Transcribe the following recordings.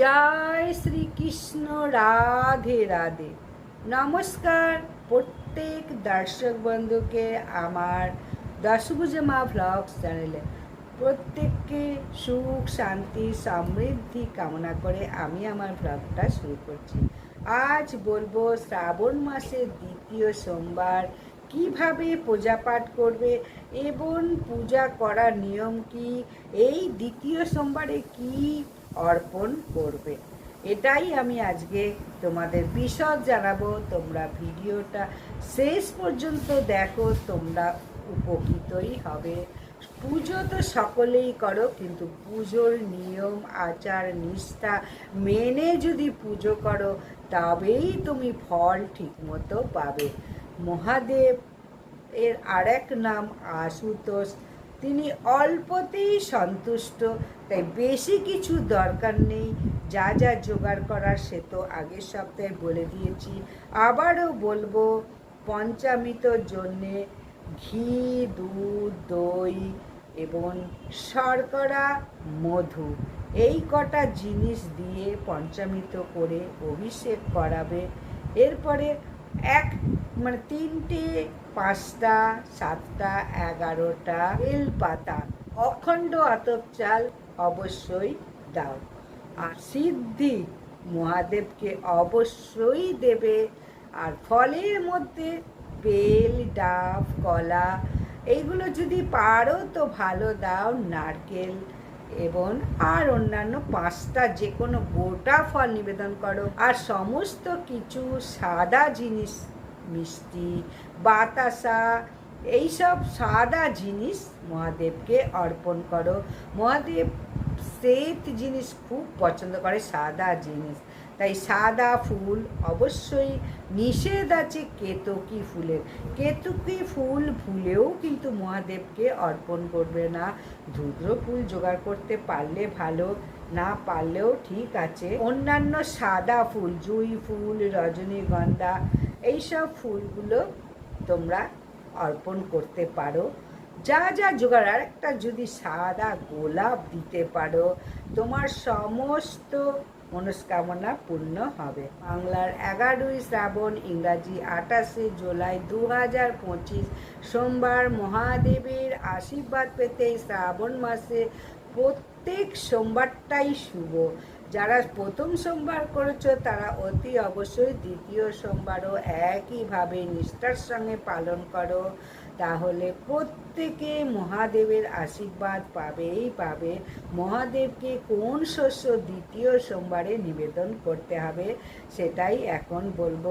জয় শ্রীকৃষ্ণ, রাধে রাধে। নমস্কার প্রত্যেক দর্শক বন্ধুকে আমার দশভুজা মা ভ্লগস চ্যানেলে প্রত্যেককে সুখ, শান্তি, সমৃদ্ধি কামনা করে আমি আমার ভ্লগটা শুরু করছি। আজ বলব শ্রাবণ মাসের দ্বিতীয় সোমবার, কীভাবে পূজা পাঠ করবে এবং পূজা করার নিয়ম কি? এই দ্বিতীয় সোমবারে কি অর্পণ করবে। এটাই আমি আজকে তোমাদের বিশদ জানাব। তোমরা ভিডিওটা শেষ পর্যন্ত দেখো, তোমরা উপকৃতই হবে। পুজো তো সকলেই করো, কিন্তু পুজোর নিয়ম, আচার, নিষ্ঠা মেনে যদি পুজো করো, তবেই তুমি ফল ঠিকমতো পাবে। মহাদেব এর আরেক নাম আশুতোষ। তিনি অল্পতেই সন্তুষ্ট। তাই বেশি কিছু দরকার নেই। যা যা জোগাড় করার সে তো আগের সপ্তাহে বলে দিয়েছি। আবারও বলব পঞ্চামৃতর জন্যে ঘি, দুধ, দই এবং শর্করা, মধু এই কটা জিনিস দিয়ে পঞ্চামৃত করে অভিষেক করাবে। এরপরে এক মানে তিনটে পাঁচটা, সাতটা, এগারোটা বেল পাতা অখণ্ড আতপ চাল অবশ্যই দাও। আর সিদ্ধি মহাদেবকে অবশ্যই দেবে। আর ফলের মধ্যে বেল, ডাব, কলা, এইগুলো যদি পারো তো ভালো দাও, নারকেল এবং আর অন্যান্য পাঁচটা যে কোনো গোটা ফল নিবেদন করো। আর সমস্ত কিছু সাদা জিনিস, মিষ্টি বাতাসা, এইসব সাদা জিনিস মহাদেবকে অর্পণ করো। মহাদেব শ্বেত জিনিস খুব পছন্দ করে, সাদা জিনিস। তাই সাদা ফুল অবশ্যই নিষেধ আছে কেতকী ফুলের। কেতকী ফুল ভুলেও কিন্তু মহাদেবকে অর্পণ করবে না। ধুদ্র ফুল জোগাড় করতে পারলে ভালো, না পারলেও ঠিক আছে। অন্যান্য সাদা ফুল, জুই ফুল, রজনীগন্ধা, এইসব ফুলগুলো তোমরা অর্পণ করতে পারো। যা যা জোগাড় আর একটা যদি সাদা গোলাপ দিতে পারো, তোমার সমস্ত মনস্কামনা পূর্ণ হবে। বাংলার এগারোই শ্রাবণ, ইংরাজি আটাশে জুলাই দু হাজার পঁচিশ, সোমবার মহাদেবের আশীর্বাদ পেতে শ্রাবণ মাসে প্রত্যেক সোমবারটাই শুভ। যারা প্রথম সোমবার করেছ, তারা অতি অবশ্যই দ্বিতীয় সোমবারও একইভাবে নিষ্ঠার সঙ্গে পালন করো। তাহলে প্রত্যেকে মহাদেবের আশীর্বাদ পাবেই পাবে। মহাদেবকে কোন শস্য দ্বিতীয় সোমবারে নিবেদন করতে হবে, সেটাই এখন বলব।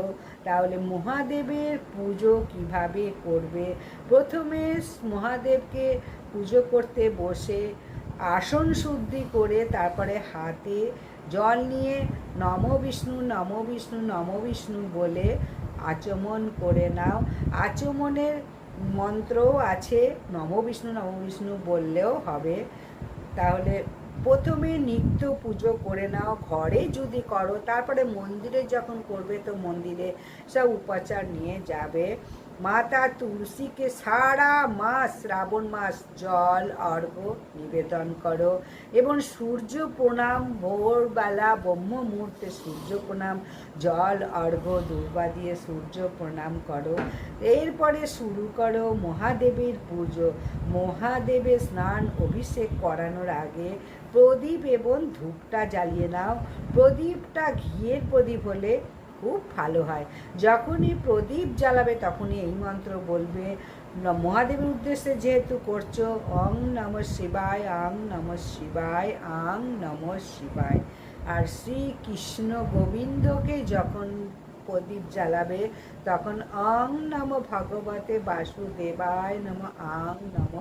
তাহলে মহাদেবের পুজো কীভাবে করবে? প্রথমে মহাদেবকে পুজো করতে বসে আসন শুদ্ধি করে তারপরে হাতে জল নিয়ে নম বিষ্ণু নম বিষ্ণু নম বিষ্ণু বলে আচমন করে নাও। আচমনের মন্ত্রও আছে, নম বিষ্ণু নম বিষ্ণু বললেও হবে। তাহলে প্রথমে নিত্য পুজো করে নাও, ঘরে যদি করো, তারপরে মন্দিরে যখন করবে তো মন্দিরে সব উপাচার নিয়ে যাবে। মাতা তুলসীকে সারা মাস, শ্রাবণ মাস জল অর্ঘ নিবেদন করো এবং সূর্য প্রণাম, ভোরবেলা ব্রহ্ম মুহূর্তে সূর্য প্রণাম, জল অর্ঘ দুর্বা দিয়ে সূর্য প্রণাম করো। এরপরে শুরু করো মহাদেবের পুজো। মহাদেবের স্নান অভিষেক করানোর আগে প্রদীপ এবং ধূপটা জ্বালিয়ে নাও। প্রদীপটা ঘিয়ের প্রদীপ হলে খুব ভালো হয়। যখনই প্রদীপ জ্বালাবে তখনই এই মন্ত্র বলবে মহাদেবের উদ্দেশ্যে যেহেতু করছ, অং নম শিবায়, আং নম শিবায়, আং নম শিবায়। আর শ্রীকৃষ্ণ গোবিন্দকে যখন প্রদীপ জ্বালাবে, তখন অং নম ভগবতে বাসুদেবায় নম, আং নম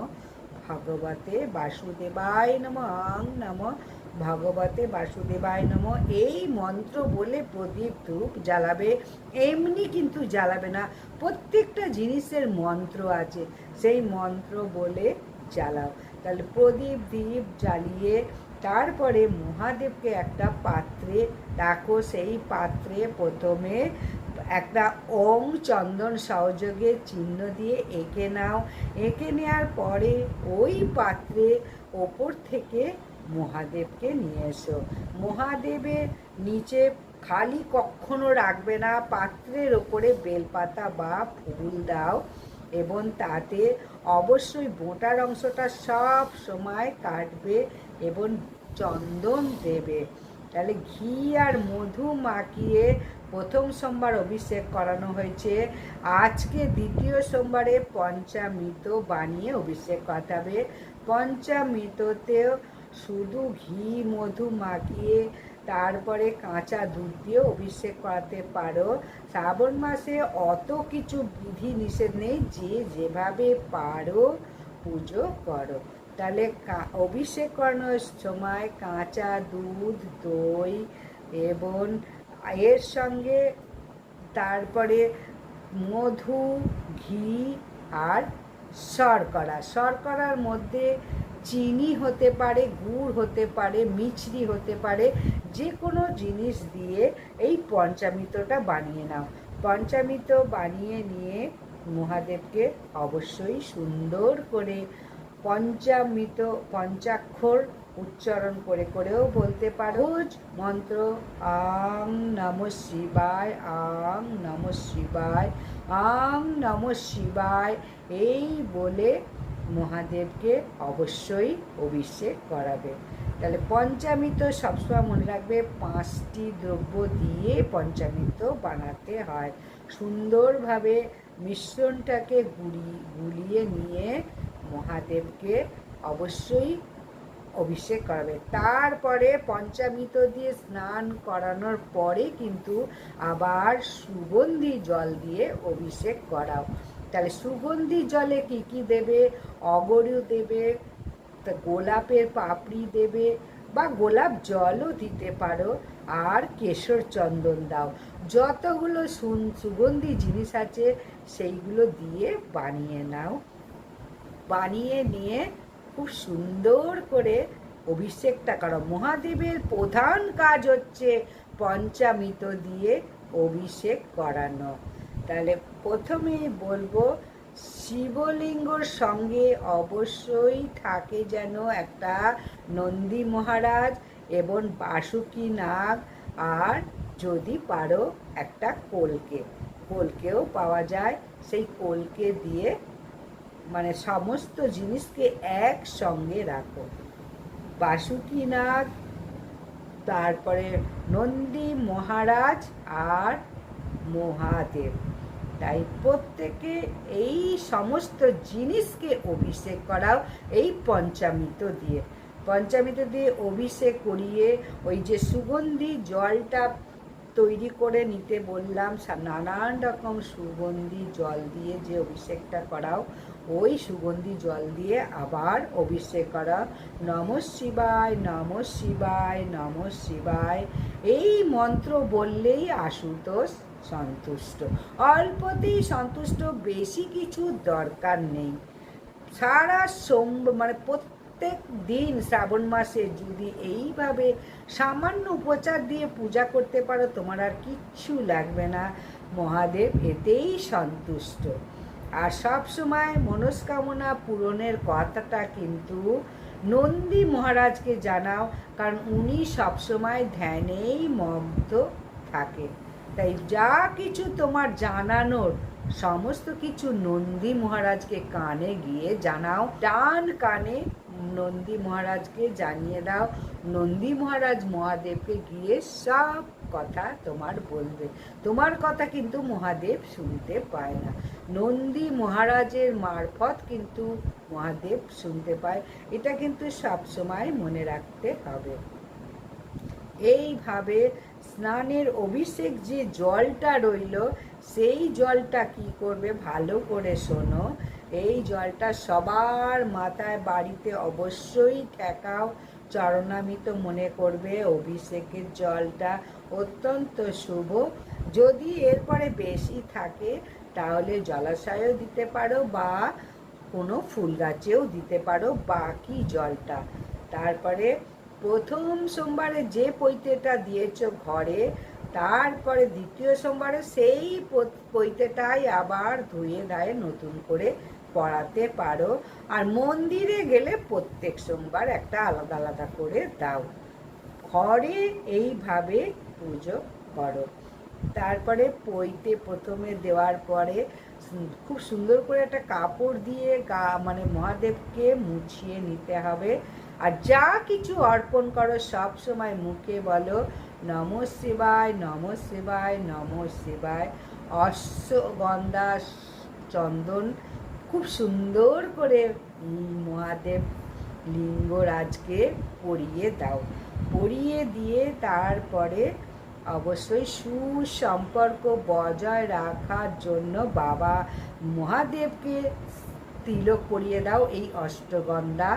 ভগবতে বাসুদেবায় নম, আং নম ভগবতে বাসুদেবায় নম। এই মন্ত্র বলে প্রদীপ ধূপ জ্বালাবে, এমনি কিন্তু জ্বালাবে না। প্রত্যেকটা জিনিসের মন্ত্র আছে, সেই মন্ত্র বলে জ্বালাও। তাহলে প্রদীপ দ্বীপ জ্বালিয়ে তারপরে মহাদেবকে একটা পাত্রে রাখো সেই পাত্রে প্রথমে একটা ওং চন্দন সহযোগে চিহ্ন দিয়ে এঁকে নাও। এঁকে নেওয়ার পরে ওই পাত্রে ওপর থেকে মহাদেবকে নিয়ে এসো। মহাদেবের নিচে খালি কখনো রাখবে না, পাত্রের ওপরে বেলপাতা বা ফুল দাও এবং তাতে অবশ্যই বোটার অংশটা সব সময় কাটবে এবং চন্দন দেবে। তাহলে ঘি আর মধু মাখিয়ে প্রথম সোমবার অভিষেক করানো হয়েছে। আজকে দ্বিতীয় সোমবারে পঞ্চামৃত বানিয়ে অভিষেক করাতে হবে। পঞ্চামৃততেও শুধু ঘি, মধু মাখিয়ে তারপরে কাঁচা দুধ দিয়ে অভিষেক করাতে পারো। শ্রাবণ মাসে অত কিছু বিধি নিষেধ নেই, যে যেভাবে পারো পুজো করো। তাহলে অভিষেক করানোর সময় কাঁচা দুধ, দই এবং এর সঙ্গে তারপরে মধু, ঘি আর শর্করা। শর্করার মধ্যে চিনি হতে পারে, গুড় হতে পারে, মিছরি হতে পারে যে কোনো জিনিস দিয়ে এই পঞ্চামৃতটা বানিয়ে নাও। পঞ্চামৃত বানিয়ে নিয়ে মহাদেবকে অবশ্যই সুন্দর করে পঞ্চামৃত, পঞ্চাক্ষর উচ্চারণ করে করেও বলতে পারো। মন্ত্র, আং নম শিবায়, আং নম শিবায়, আং নম শিবায়, এই বলে মহাদেবকে অবশ্যই অভিষেক করাবে। তাহলে পঞ্চামৃত সবসময় মনে রাখবে, পাঁচটি দ্রব্য দিয়ে পঞ্চামৃত বানাতে হয়। সুন্দরভাবে মিশ্রণটাকে গুলি গুলিয়ে নিয়ে মহাদেবকে অবশ্যই অভিষেক করাবে। তারপরে পঞ্চামৃত দিয়ে স্নান করানোর পরে কিন্তু আবার সুগন্ধি জল দিয়ে অভিষেক করাও। তাহলে সুগন্ধি জলে কি কি দেবে? অগরু দেবে গোলাপের পাপড়ি দেবে বা গোলাপ জলও দিতে পারো। আর কেশর চন্দন দাও। যতগুলো সুগন্ধি জিনিস আছে, সেইগুলো দিয়ে বানিয়ে নাও। বানিয়ে নিয়ে খুব সুন্দর করে অভিষেকটা করো মহাদেবের প্রধান কাজ হচ্ছে পঞ্চামৃত দিয়ে অভিষেক করানো। তাহলে প্রথমেই বলব, শিবলিঙ্গর সঙ্গে অবশ্যই থাকে যেন একটা নন্দী মহারাজ এবং বাসুকি নাগ, আর যদি পারো একটা কলকে। কলকেও পাওয়া যায়। সেই কলকে দিয়ে মানে সমস্ত জিনিসকে একসঙ্গে রাখো। বাসুকি নাগ, তারপরে নন্দী মহারাজ আর মহাদেব। তাই প্রত্যেকে এই সমস্ত জিনিসকে অভিষেক করাও, এই পঞ্চামৃত দিয়ে। পঞ্চামৃত দিয়ে অভিষেক করিয়ে ওই যে সুগন্ধি জলটা তৈরি করে নিতে বললাম নানান রকম সুগন্ধি জল দিয়ে যে অভিষেকটা করাও, ওই সুগন্ধি জল দিয়ে আবার অভিষেক করা নম শিবায় নম শিবায় নম শিবায়, এই মন্ত্র বললেই আশুতোষ। সন্তুষ্ট। অল্পতেই সন্তুষ্ট, বেশি কিছু দরকার নেই। সারা সোম মানে প্রত্যেক দিন শ্রাবণ মাসে যদি এইভাবে সামান্য উপচার দিয়ে পূজা করতে পারো, তোমার আর কিচ্ছু লাগবে না। মহাদেব এতেই সন্তুষ্ট। আর সব সময় মনস্কামনা পূরণের কথাটা কিন্তু নন্দী মহারাজকে জানাও, কারণ উনি সবসময় ধ্যানেই মগ্ধ থাকে। তাই যা কিছু তোমার জানানোর, সমস্ত কিছু নন্দী মহারাজকে কানে গিয়ে জানাও টান কানে নন্দী মহারাজকে জানিয়ে দাও, নন্দী মহারাজ মহাদেবকে গিয়ে সব কথা তোমার বলবে। তোমার কথা কিন্তু মহাদেব শুনতে পায় না। নন্দী মহারাজের মারফত কিন্তু মহাদেব শুনতে পায়। এটা কিন্তু সবসময় মনে রাখতে হবে। এইভাবে স্নানের অভিষেক যে জলটা রইল, সেই জলটা কি করবে ভালো করে শোনো। এই জলটা সবার মাথায় বাড়িতে অবশ্যই ঠেকাও। চরণামিত মনে করবে অভিষেকের জলটা অত্যন্ত শুভ। যদি এরপরে বেশি থাকে, তাহলে জলাশয়েও দিতে পারো বা কোনো ফুল গাছেও দিতে পারো বাকি জলটা। তারপরে প্রথম সোমবারে যে পৈতেটা দিয়েছ ঘরে, তারপরে দ্বিতীয় সোমবারে সেই পৈতেটাই আবার ধুয়ে ধায়ে নতুন করে পড়াতে পারো। আর মন্দিরে গেলে প্রত্যেক সোমবার একটা আলাদা আলাদা করে দাও। ঘরে এইভাবে পুজো করো। তারপরে পইতে প্রথমে দেওয়ার পরে খুব সুন্দর করে একটা কাপড় দিয়ে গা মানে মহাদেবকে মুছিয়ে নিতে হবে। আর যা কিছু অর্পণ করো সব সময় মুখে বলো, নম শিবায় নম শিবায় নম শিবায়। অশ্বগন্ধা চন্দন, খুব সুন্দর করে মহাদেব লিঙ্গরাজকে পরিয়ে দাও। পরিয়ে দিয়ে তারপরে অবশ্যই সুসম্পর্ক বজায় রাখার জন্য বাবা মহাদেবকে তিলক পরিয়ে দাও। এই অষ্টগন্ধা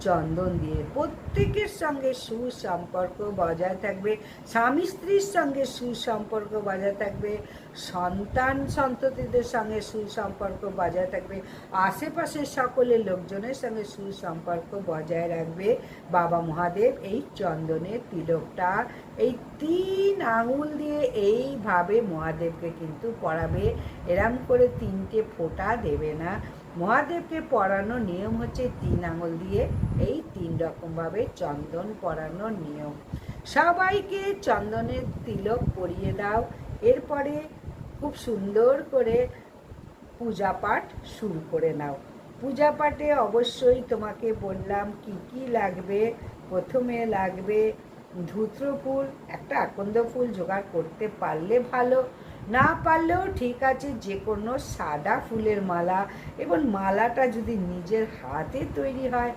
চন্দন দিয়ে। প্রত্যেকের সঙ্গে সুসম্পর্ক বজায় থাকবে। স্বামী স্ত্রীর সঙ্গে সুসম্পর্ক বজায় থাকবে। সন্তান সন্ততিদের সঙ্গে সুসম্পর্ক বজায় থাকবে। আশেপাশের সকলের লোকজনের সঙ্গে সুসম্পর্ক বজায় রাখবে। বাবা মহাদেব এই চন্দনের তিলকটা, এই তিন আঙুল দিয়ে এইভাবে মহাদেবকে কিন্তু পড়াবে। এরম করে তিনটে ফোঁটা দেবে না। মহাদেবকে পরানোর নিয়ম হচ্ছে তিন আঙুল দিয়ে এই তিন রকমভাবে চন্দন পরানোর নিয়ম। সবাইকে চন্দনের তিলক পরিয়ে দাও। এরপরে খুব সুন্দর করে পূজা পাঠ শুরু করে নাও। পূজা পাঠে অবশ্যই তোমাকে বললাম কি কি লাগবে, প্রথমে লাগবে ধুত্র ফুল একটা আকন্দ ফুল জোগাড় করতে পারলে ভালো। না পারলেও ঠিক আছে, যে কোনো সাদা ফুলের মালা এবং মালাটা যদি নিজের হাতে তৈরি হয়,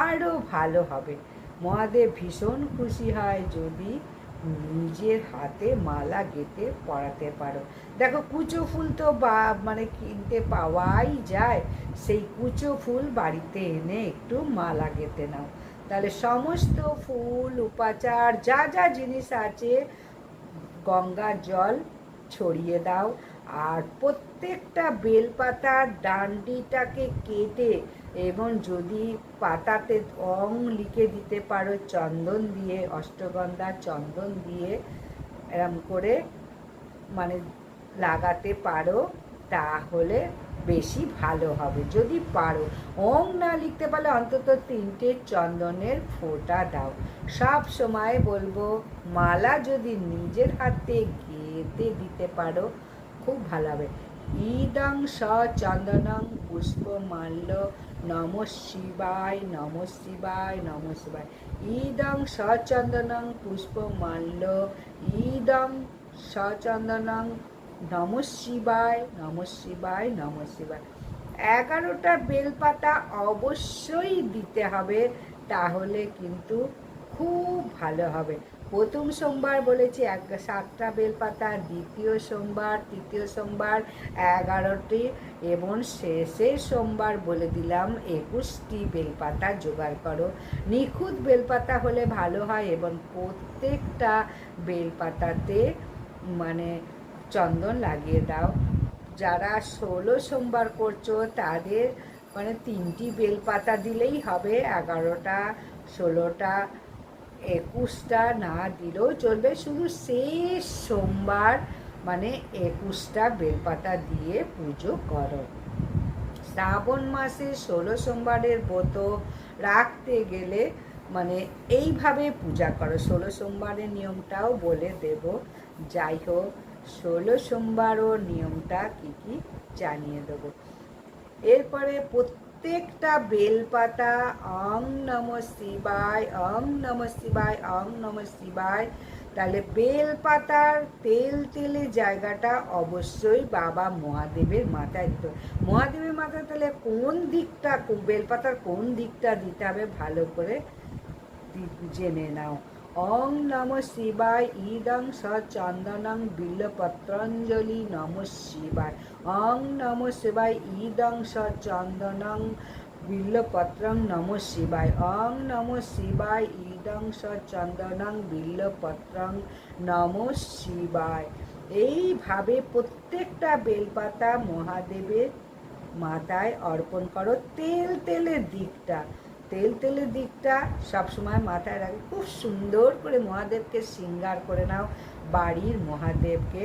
আরও ভালো হবে। মহাদেব ভীষণ খুশি হয় যদি নিজের হাতে মালা গেঁথে পরাতে পারো। দেখো, কুচো ফুল তো বা মানে কিনতে পাওয়াই যায়। সেই কুচো ফুল বাড়িতে এনে একটু মালা গেঁথে নাও। তাহলে সমস্ত ফুল, উপাচার, যা যা জিনিস আছে গঙ্গার জল ছড়িয়ে দাও। আর প্রত্যেকটা বেলপাতার ডান্ডিটাকে কেটে এবং যদি পাতাতে অং লিখে দিতে পারো, চন্দন দিয়ে, অষ্টগন্ধা চন্দন দিয়ে এরম করে মানে লাগাতে পারো, তাহলে বেশি ভালো হবে। যদি পারো ওং না লিখতে পারলে অন্তত তিনটে চন্দনের ফোঁটা দাও। সব সময় বলব, মালা যদি নিজের হাতে গেঁথে দিতে পারো, খুব ভালো হবে। ইদং স চন্দনং পুষ্প মাল্য নম শিবায় নম শিবায় নম শিবায়। ইদং স চন্দনং পুষ্প মাল্য ইদং স চন্দনং নম শিবায় নম শিবায় নম শিবায়। এগারোটা বেলপাতা অবশ্যই দিতে হবে, তাহলে কিন্তু খুব ভালো হবে। প্রথম সোমবার বলেছি, এক সাতটা বেলপাতা দ্বিতীয় সোমবার, তৃতীয় সোমবার, এগারোটি, এবং শেষের সোমবার বলে দিলাম, একুশটি বেলপাতা জোগাড় করো। নিখুঁত বেলপাতা হলে ভালো হয় এবং প্রত্যেকটা বেলপাতাতে মানে চন্দন লাগিয়ে দাও। যারা ষোলো সোমবার করছ, তাদের মানে তিনটি বেলপাতা দিলেই হবে, এগারোটা, ষোলোটা একুশটা না দিলেও চলবে। শুধু শেষ সোমবার মানে একুশটা বেলপাতা দিয়ে পুজো করো। শ্রাবণ মাসে ষোলো সোমবারের ব্রত রাখতে গেলে মানে এইভাবে পূজা করো। ষোলো সোমবারের নিয়মটাও বলে দেব। যাই হোক, ষোলো সোমবারও নিয়মটা কি কি জানিয়ে দেবো। এরপরে প্রত্যেকটা বেলপাতা অং নম শিবায় অং নম শিবায় অং নম শিবায় তাহলে বেলপাতার তেল তেলে জায়গাটা অবশ্যই বাবা মহাদেবের মাথায় দিতে। মহাদেবের মাথায় তাহলে কোন দিকটা, বেলপাতার কোন দিকটা দিতে হবে ভালো করে জেনে নাও অং নম শিবায়, ইদং স চন্দনং বিল্লপত্রাঞ্জলি নম শিবায়। অং নম শিবায়, ইদং স চন্দনং বিল্লপত্রং নম শিবায়। অং নম শিবায়, ইদং স চন্দনং বিল্লপত্রং নম শিবায়। এইভাবে প্রত্যেকটা বেলপাতা মহাদেবের মাথায় অর্পণ করো, তেল তেলের দিকটা। তেল তেলের দিকটা সবসময় মাথায় রাখো খুব সুন্দর করে মহাদেবকে শৃঙ্গার করে নাও। বাড়ির মহাদেবকে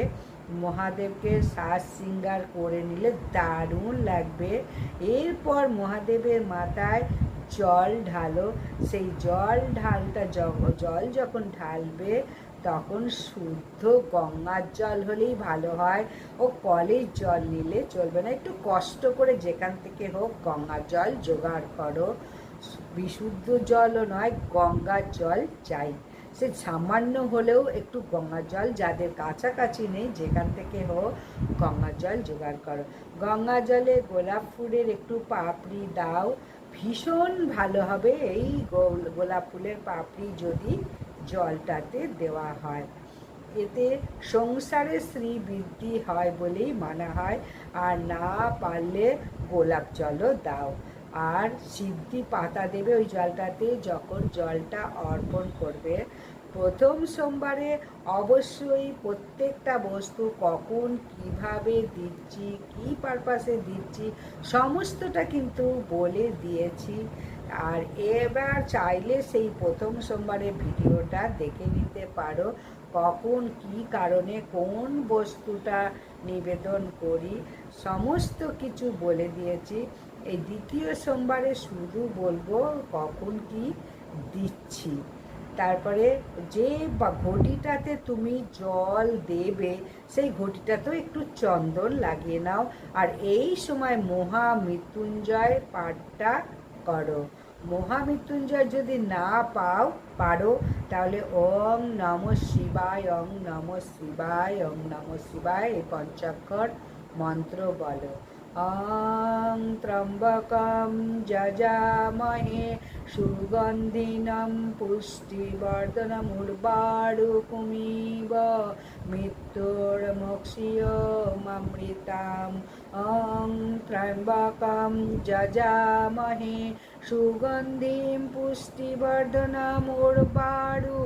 মহাদেবকে শ্বাস সিঙ্গার করে নিলে দারুণ লাগবে। এরপর মহাদেবের মাথায় জল ঢালো। সেই জল ঢালটা জল যখন ঢালবে, তখন শুদ্ধ গঙ্গার জল হলেই ভালো হয়। ও কলের জল নিলে চলবে না। একটু কষ্ট করে যেখান থেকে হোক গঙ্গার জল জোগাড় করো। বিশুদ্ধ জলও নয়, গঙ্গার জল চাই। সে সামান্য হলেও একটু গঙ্গার জল যাদের কাছাকাছি নেই, যেখান থেকে হোক গঙ্গার জল জোগাড় করো। গঙ্গা জলে গোলাপ ফুলের একটু পাপড়ি দাও, ভীষণ ভালো হবে এই গোল- গোলাপ ফুলের পাপড়ি যদি জলটাতে দেওয়া হয়। এতে সংসারে শ্রী বৃদ্ধি হয় বলেই মানা হয়, আর না পারলে গোলাপ জলও দাও। আর সিদ্ধি পাতা দেবে ওই জলটাতে যখন জলটা অর্পণ করবে। প্রথম সোমবারে অবশ্যই প্রত্যেকটা বস্তু কখন কীভাবে দিচ্ছি, কী পারপাসে দিচ্ছি, সমস্তটা কিন্তু বলে দিয়েছি। আর এবার চাইলে সেই প্রথম সোমবারের ভিডিওটা দেখে নিতে পারো, কখন কি কারণে কোন বস্তুটা নিবেদন করি, সমস্ত কিছু বলে দিয়েছি। এই দ্বিতীয় সোমবারে শুধু বলব কখন কি দিচ্ছি। তারপরে যে ঘটিটাতে তুমি জল দেবে, সেই ঘটিটাতেও একটু চন্দন লাগিয়ে নাও। আর এই সময় মহা মৃত্যুঞ্জয় পাঠটা করো। মহামৃত্যুঞ্জয় যদি না পাও, পারো, তাহলে ওং নম শিবায় ওং নম শিবায় ওং নম শিবায় এই পঞ্চাক্ষর মন্ত্র বলো। অং ত্রম্বকম যজামহে সুগন্ধিনম পুষ্টিবর্ধনমুর্বাড়ুকুমিব মৃত্যুর্মোক্ষিয়মৃতাম অং ত্রম্বকম যজামহে সুগন্ধিম পুষ্টিবর্ধনমুর্বাড়ু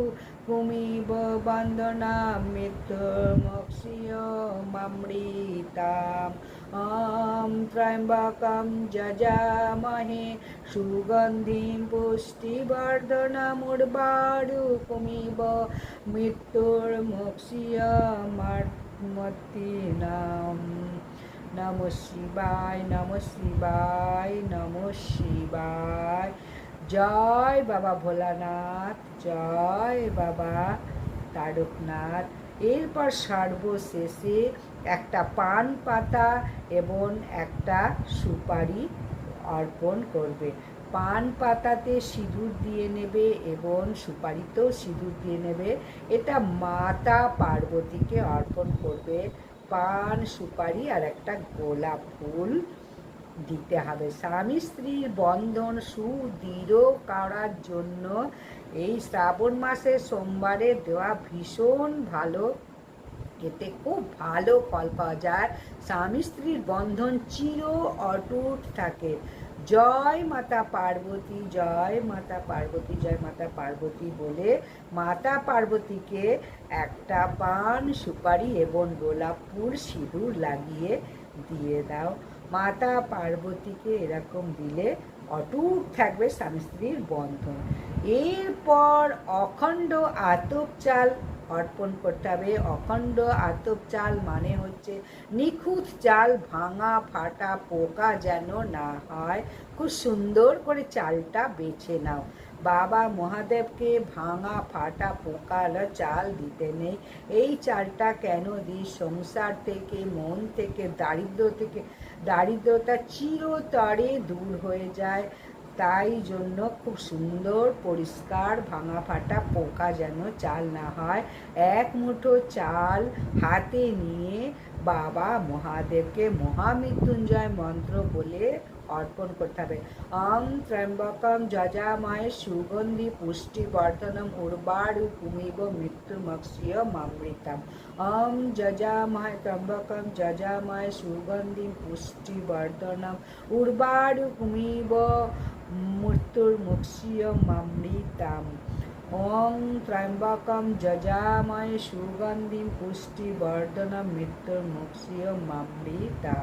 কুমিব বন্দনা মৃত্যুর্মোক্ষিয়মৃতাম ॐ त्र्यम्बकं जजामहे सुगन्धिं पुष्टिवर्धनमुर्वारुकुमिव मृत्युर्मुक्षीयमर्मतीनां নমঃ শিবায় নমঃ শিবায় নমঃ শিবায় জয় বাবা ভোলানাথ জয় বাবা তারকনাথ এরপর সর্বশেষে একটা পান পাতা এবং একটা সুপারি অর্পণ করবে। পান পাতাতে সিঁদুর দিয়ে নেবে এবং সুপারিতেও সিঁদুর দিয়ে নেবে। এটা মাতা পার্বতীকে অর্পণ করবে। পান, সুপারি আর একটা গোলাপ ফুল দিতে হবে। স্বামী স্ত্রীর বন্ধন সুদৃঢ় করার জন্য এই শ্রাবণ মাসের সোমবারে দেওয়া ভীষণ ভালো এতে খুব ভালো ফল পাওয়া যায়। স্বামী স্ত্রীর বন্ধন চির অটুট থাকে। জয় মাতা পার্বতী, জয় মাতা পার্বতী, জয় মাতা পার্বতী বলে মাতা পার্বতীকে একটা পান, সুপারি এবং গোলাপ ফুল, সিঁদুর লাগিয়ে দিয়ে দাও। মাতা পার্বতীকে এরকম দিলে অটুট থাকবে স্বামী স্ত্রীর বন্ধন। এরপর অখণ্ড আতপ চাল অর্পণ করতে হবে। অখণ্ড আতপ চাল মানে হচ্ছে নিখুঁত চাল ভাঙা, ফাটা, পোকা যেন না হয়। খুব সুন্দর করে চালটা বেছে নাও। বাবা মহাদেবকে ভাঙা, ফাটা পোকালা চাল দিতে নেই। এই চালটা কেন দিই সংসার থেকে, মন থেকে, দারিদ্র থেকে, দারিদ্রতা চিরতরে দূর হয়ে যায়। তাই জন্য খুব সুন্দর, পরিষ্কার ভাঙা ফাটা পোকা যেন চাল না হয়। এক মুঠো চাল হাতে নিয়ে বাবা মহাদেবকে মহামৃত্যুঞ্জয় মন্ত্র বলে অর্পণ করতে হবে। অং ত্র্যম্বকম যজাময় সুগন্ধি পুষ্টি বর্ধনম উর্বাড়ু কুমিব মৃত্যুমক্ষীয় মামৃতম। অং যজাময় ত্র্যম্বকম যজাময় সুগন্ধি পুষ্টি বর্ধনম উর্বাড়ু কুমিব মৃত্যুর্মুক্ষীয় মামৃতাম। ওং ত্র্যম্বকম যজাময় সুগন্ধিম পুষ্টিবর্ধনম মৃত্যুর্মুক্ষীয় মামৃতা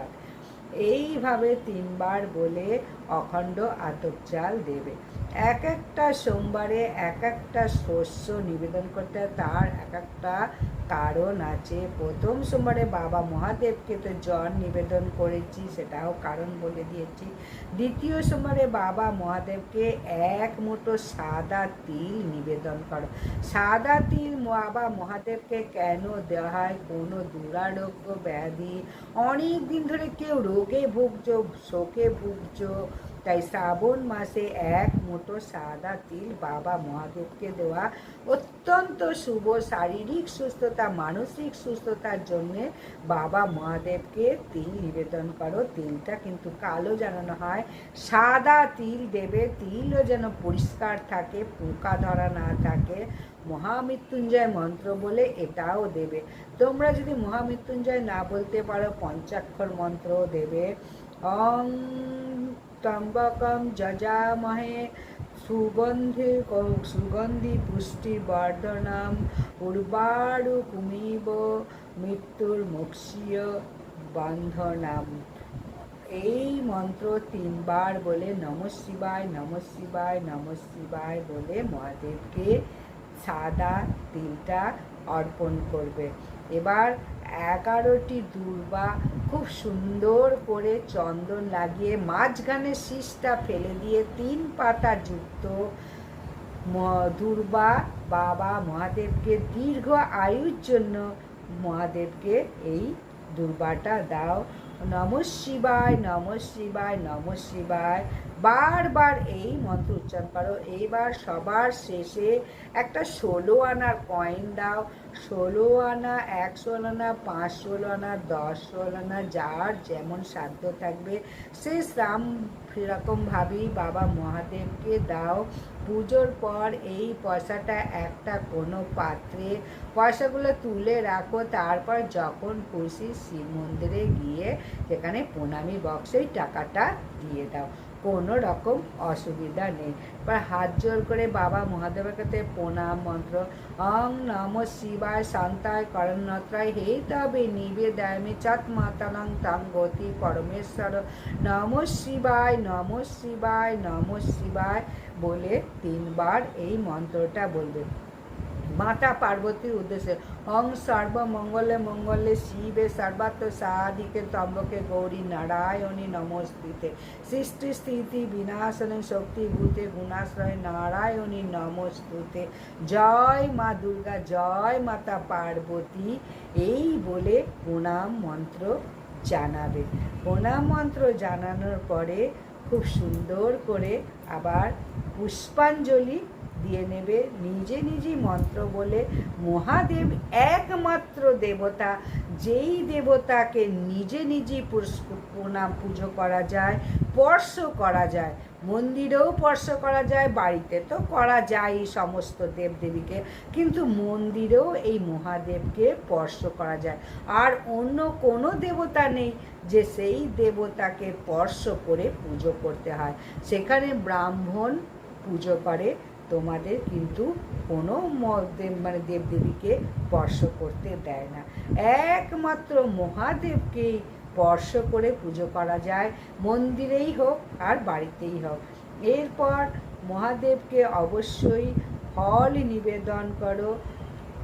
এইভাবে তিনবার বলে অখণ্ড আতপ চাল দেবে। এক একটা সোমবারে এক একটা শস্য নিবেদন করতে তার এক একটা কারণ আছে। প্রথম সোমবারে বাবা মহাদেবকে তো জল নিবেদন করেছি, সেটাও কারণ বলে দিয়েছি। দ্বিতীয় সোমবারে বাবা মহাদেবকে এক মুঠো সাদা তিল নিবেদন করো। সাদা তিল বাবা মহাদেবকে কেন দেওয়া হয়? কোনো দুরারোগ্য ব্যাধি? অনেক দিন ধরে কেউ রোগে ভুগছ, শোকে ভুগছ তাই শ্রাবণ মাসে এক মুঠো সাদা তিল বাবা মহাদেবকে দেওয়া অত্যন্ত শুভ শারীরিক সুস্থতা, মানসিক সুস্থতার জন্যে বাবা মহাদেবকে তিল নিবেদন করো। তিলটা কিন্তু কালো জানানো হয়, সাদা তিল দেবে। তিলও যেন পরিষ্কার থাকে, পোকা ধরা না থাকে। মহামৃত্যুঞ্জয় মন্ত্র বলে এটাও দেবে। তোমরা যদি মহামৃত্যুঞ্জয় না বলতে পারো, পঞ্চাক্ষর মন্ত্রও দেবে। অং ত্রম্বকম যজামহে সুগন্ধি সুগন্ধি পুষ্টি বর্ধনম উর্বারু কুমিব মৃত্যুর মুক্ষীয় বন্ধনাম এই মন্ত্র তিনবার বলে নম শিবায় নম শিবায় নম শিবায় বলে মহাদেবকে সাদা তিলটা অর্পণ করবে। এবার এগারোটি দুর্বা খুব সুন্দর করে চন্দন লাগিয়ে মাঝখানে শীষটা ফেলে দিয়ে তিন পাতা যুক্ত দুর্বা বাবা মহাদেবকে দীর্ঘ আয়ুর জন্য মহাদেবকে এই দুর্বাটা দাও। নম শিবায় নম শিবায় নম শিবায়। বারবার এই মন্ত্র উচ্চারণ করো। এইবার সবার শেষে একটা ষোলো আনার কয়েন দাও। ষোলো আনা এক ষোলো আনা পাঁচ ষোলো আনা দশ ষোলো আনা, যার যেমন সাধ্য থাকবে। সে শ্রাম সেরকমভাবেই বাবা মহাদেবকে দাও। পুজোর পর এই পয়সাটা একটা কোনো পাত্রে, পয়সাগুলো তুলে রাখো। তারপর যখন খুশি শিব মন্দিরে গিয়ে সেখানে প্রণামী বক্সেই টাকাটা দিয়ে দাও। কোনো রকম অসুবিধা নেই। এবার হাত জোর করে বাবা মহাদেবের কাছে প্রণাম, মন্ত্র, অং নম শিবায় শান্তায় করণত্রায় হে তবে নিবেদায়মে চাত মাতানং তাং গতি পরমেশ্বর। নম শিবায় নম শিবায় নম শিবায় বলে তিনবার এই মন্ত্রটা বলবে। মাতা পার্বতীর উদ্দেশ্যে। অং সর্বমঙ্গলে মঙ্গলে শিবে সর্বাত্ম সাদিকে তম্বকে গৌরী নারায়ণী নমস্তিতে। সৃষ্টি স্থিতি বিনাশনে শক্তি ভূতে গুণাশ্রয় নারায়ণী নমস্তুতে। জয় মা দুর্গা, জয় মাতা পার্বতী, এই বলে প্রণাম মন্ত্র জানাবে। প্রণাম মন্ত্র জানানোর পরে খুব সুন্দর করে আবার পুষ্পাঞ্জলি দিয়ে নেবে নিজে নিজেই মন্ত্র বলে, মহাদেব একমাত্র দেবতা, যেই দেবতাকে নিজে পুরস্ক- প্রণাম, পুজো করা যায়, স্পর্শ করা যায়, মন্দিরেও স্পর্শ করা যায়, বাড়িতে তো করা যায় সমস্ত দেবদেবীকে, কিন্তু মন্দিরেও এই মহাদেবকে স্পর্শ করা যায়। আর অন্য কোনো দেবতা নেই যে সেই দেবতাকে স্পর্শ করে পুজো করতে হয়। সেখানে ব্রাহ্মণ পুজো করে তোমাদের কিন্তু কোনো মানে দেবদেবীকে স্পর্শ করতে দেয় না। একমাত্র মহাদেবকেই স্পর্শ করে পুজো করা যায়, মন্দিরেই হোক আর বাড়িতেই হোক। এরপর মহাদেবকে অবশ্যই ফল নিবেদন করো,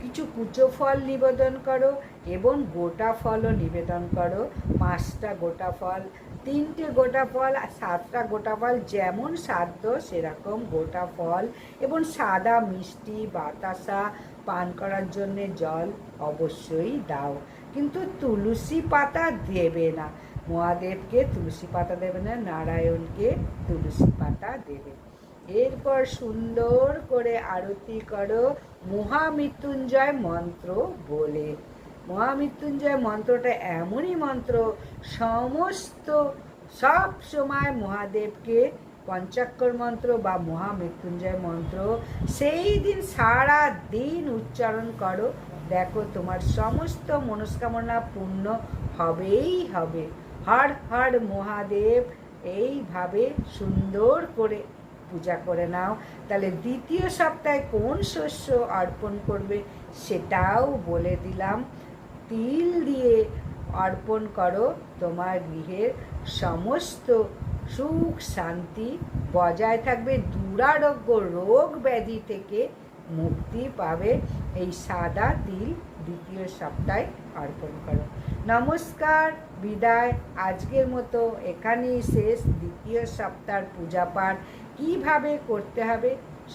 কিছু কুচো ফল নিবেদন করো এবং গোটা ফলও নিবেদন করো, পাঁচটা গোটা ফল তিনটে গোটা ফল সাতটা গোটা ফল, যেমন সাধ্য সেরকম গোটা ফল এবং সাদা মিষ্টি, বাতাসা পান করার জন্যে জল অবশ্যই দাও। কিন্তু তুলসী পাতা দেবে না। মহাদেবকে তুলসী পাতা দেবে না, নারায়ণকে তুলসী পাতা দেবে। এরপর সুন্দর করে আরতি করো, মহামৃত্যুঞ্জয় মন্ত্র বলে। মহামৃত্যুঞ্জয় মন্ত্রটা এমনই মন্ত্র, সমস্ত সব সময় মহাদেবকে পঞ্চাক্ষর মন্ত্র বা মহামৃত্যুঞ্জয় মন্ত্র, সেই দিন সারা দিন উচ্চারণ করো। দেখো তোমার সমস্ত মনস্কামনা পূর্ণ হবেই হবে। হর হর মহাদেব, এইভাবে সুন্দর করে পূজা করে নাও। তাহলে দ্বিতীয় সপ্তাহে কোন শস্য অর্পণ করবে সেটাও বলে দিলাম। তিল দিয়ে অর্পণ করো তোমার গৃহের সমস্ত সুখ শান্তি। বজায় থাকবে দুরারোগ্য রোগ ব্যাধি থেকে মুক্তি পাবে। এই সাদা তিল দ্বিতীয় সপ্তাহে অর্পণ করো। নমস্কার, বিদায়। আজকের মতো এখানেই শেষ। দ্বিতীয় সপ্তাহ পূজা পাঠ কীভাবে করতে হবে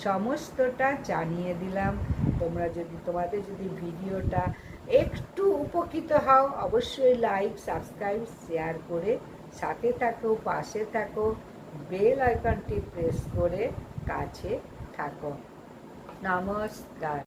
সমস্তটা জানিয়ে দিলাম। তোমরা যদি, তোমাদের যদি ভিডিওটা একটু উপকৃত হও। অবশ্যই লাইক সাবস্ক্রাইব শেয়ার করে সাথে থাকো, পাশে থাকো বেল আইকনটি প্রেস করে কাছে থাকো। নমস্কার।